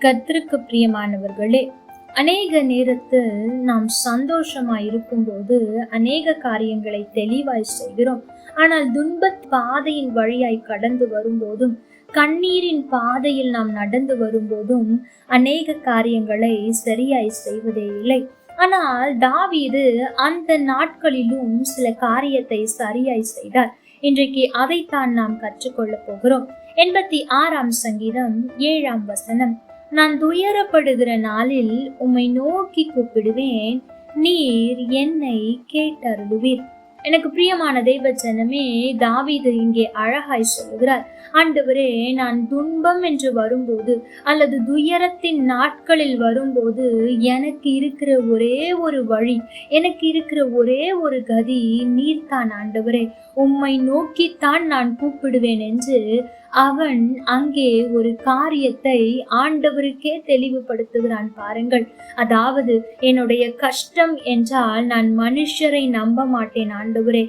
கத்திருக்கு பிரியமானவர்களே அநேக நேரத்தில் நாம் சந்தோஷமா இருக்கும்போது அநேக காரியங்களை தெளிவாய் செய்கிறோம். ஆனால் துன்பத் பாதையின் வழியாய் கடந்து வரும்போதும் கண்ணீரின் பாதையில் நாம் நடந்து வரும்போதும் அநேக காரியங்களை சரியாய் செய்வதே இல்லை. ஆனால் தாவீது அந்த நாட்களிலும் சில காரியத்தை சரியாய் செய்தார். இன்றைக்கு அதைத்தான் நாம் கற்றுக்கொள்ளப் போகிறோம். எண்பத்தி ஆறாம் சங்கீதம் ஏழாம் வசனம். நான் துயரப்படுகிற நாளில் உம்மை நோக்கி கூப்பிடுவேன். நீர் என்னை கேட்டருளுவீர். எனக்கு பிரியமான தெய்வ ஜனமே தாவீது இங்கே அழகாய் சொல்லுகிறார். ஆண்டவரே நான் துன்பம் என்று வரும்போது அல்லது துயரத்தின் நாட்களில் வரும்போது எனக்கு இருக்கிற ஒரே ஒரு வழி எனக்கு இருக்கிற ஒரே ஒரு கதி நீர்தான் ஆண்டவரே. உம்மை நோக்கித்தான் நான் கூப்பிடுவேன் என்று அவன் அங்கே ஒரு காரியத்தை ஆண்டவருக்கே தெளிவுபடுத்துகிறான் பாருங்கள். அதாவது என்னுடைய கஷ்டம் என்றால் நான் மனுஷரை நம்ப மாட்டேன் ஆண்டவரே.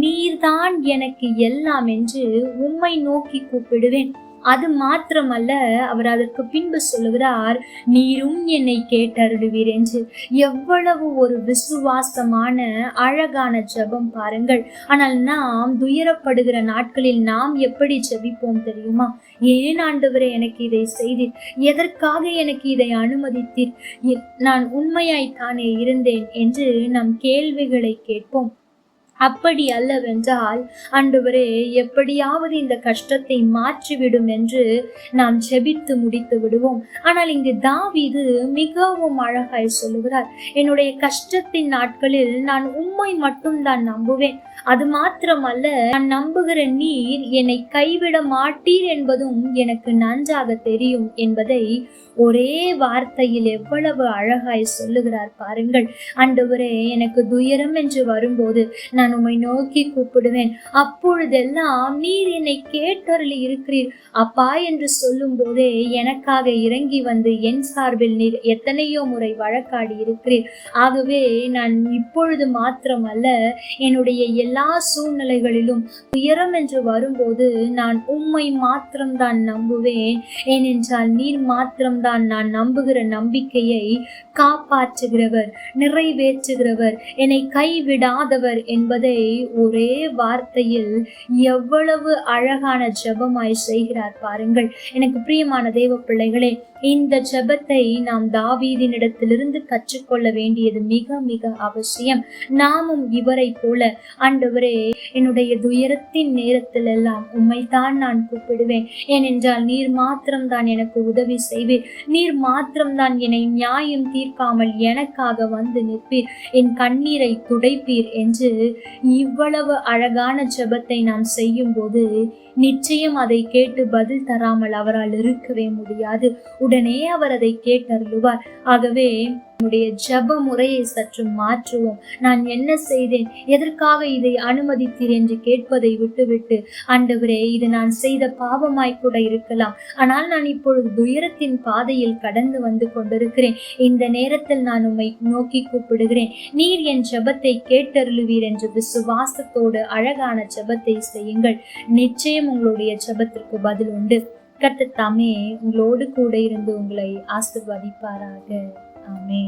நீர்தான் எனக்கு எல்லாம் என்று உம்மை நோக்கி கூப்பிடுவேன். அது மாத்திரமல்ல அவர் அதற்கு பின்பு சொல்லுகிறார் நீரும் என்னை கேட்டருடுவீர் என்று. எவ்வளவு ஒரு விசுவாசமான அழகான ஜெபம் பாருங்கள். ஆனால் நாம் துயரப்படுகிற நாட்களில் நாம் எப்படி ஜெபிப்போம் தெரியுமா? ஏன் ஆண்டவரே எனக்கு இதை செய்தீர்? எதற்காக எனக்கு இதை அனுமதித்தீர்? எ- நான் உண்மையாய்த்தானே இருந்தேன் என்று நம் கேள்விகளை கேட்போம். அப்படி அல்லவென்றால் அன்றுவரே எப்படியாவது இந்த கஷ்டத்தை மாற்றிவிடும் என்று நாம் ஜெபித்து முடித்து விடுவோம். ஆனால் இங்கு தாவிது மிகவும் அழகாய் சொல்லுகிறார் என்னுடைய கஷ்டத்தின் நாட்களில் நான் உம்மை மட்டும்தான் நம்புவேன். அது மாத்திரமல்ல நான் நம்புகிற நீர் என்னை கைவிட மாட்டீர் என்பதும் எனக்கு நன்றாக தெரியும் என்பதை ஒரே வார்த்தையில் எவ்வளவு அழகாய் சொல்லுகிறார் பாருங்கள். அன்றுவரே எனக்கு துயரம் என்று வரும்போது நான் நான் உம்மை நோக்கி கூப்பிடுவேன். அப்பொழுதெல்லாம் நீர் என்னை கேட்டருளி இருக்கிறீர். அப்பா என்று சொல்லும் போதே எனக்காக இறங்கி வந்து என் சார்பில் நீர் எத்தனையோ முறை வழக்காடி இருக்கிறீர். ஆகவே நான் இப்பொழுது மாத்திரமல்ல என்னுடைய எல்லா சூழ்நிலைகளிலும் உயரம் என்று வரும்போது நான் உம்மை மாத்திரம்தான் நம்புவேன். ஏனென்றால் நீர் மாத்திரம்தான் நான் நம்புகிற நம்பிக்கையை காப்பாற்றுகிறவர் நிறைவேற்றுகிறவர் என்னை கைவிடாதவர் என்பதை ஒரே வார்த்தையில் எவ்வளவு அழகான ஜெபமாய் செய்கிறார் பாருங்கள். எனக்கு பிரியமான தேவ பிள்ளைகளே இந்த ஜபத்தை நாம் தாவீதினிடத்திலிருந்து கற்றுக்கொள்ள வேண்டியது மிக மிக அவசியம். நாமும் இவரை போல ஆண்டவரே என்னுடைய துயரத்தின் நேரத்தில் எல்லாம் உம்மைத்தான் நான் கூப்பிடுவேன். ஏனென்றால் நீர் மாத்திரம்தான் எனக்கு உதவி செய்வீர். நீர் மாத்திரம்தான் என்னை நியாயம் தீர்க்காமல் எனக்காக வந்து நிற்பீர். என் கண்ணீரை துடைப்பீர் என்று இவ்வளவு அழகான ஜபத்தை நாம் செய்யும் போது நிச்சயம் அதை கேட்டு பதில் தராமல் அவரால் இருக்கவே முடியாது. உடனே அவர் அதை கேட்டருளுவார். ஆகவே நம்முடைய ஜெப முறையை சற்று மாற்றுவோம். நான் என்ன செய்தேன்? எதற்காக இதை அனுமதித்தீர் என்று கேட்பதை விட்டுவிட்டு ஆண்டவரே இது நான் செய்த பாவமாய் கூட இருக்கலாம். ஆனால் நான் இப்பொழுது துயரத்தின் பாதையில் கடந்து வந்து கொண்டிருக்கிறேன். இந்த நேரத்தில் நான் உம்மை நோக்கி கூப்பிடுகிறேன். நீர் என் ஜெபத்தை கேட்டருளுவீர் என்று விசுவாசத்தோடு அழகான ஜெபத்தை செய்யுங்கள். நிச்சயம் உங்களுடைய ஜெபத்திற்கு பதில் உண்டு. கர்த்தர் தாமே உங்களோடு கூட இருந்து உங்களை ஆசிர்வதிப்பாராக. ஆமே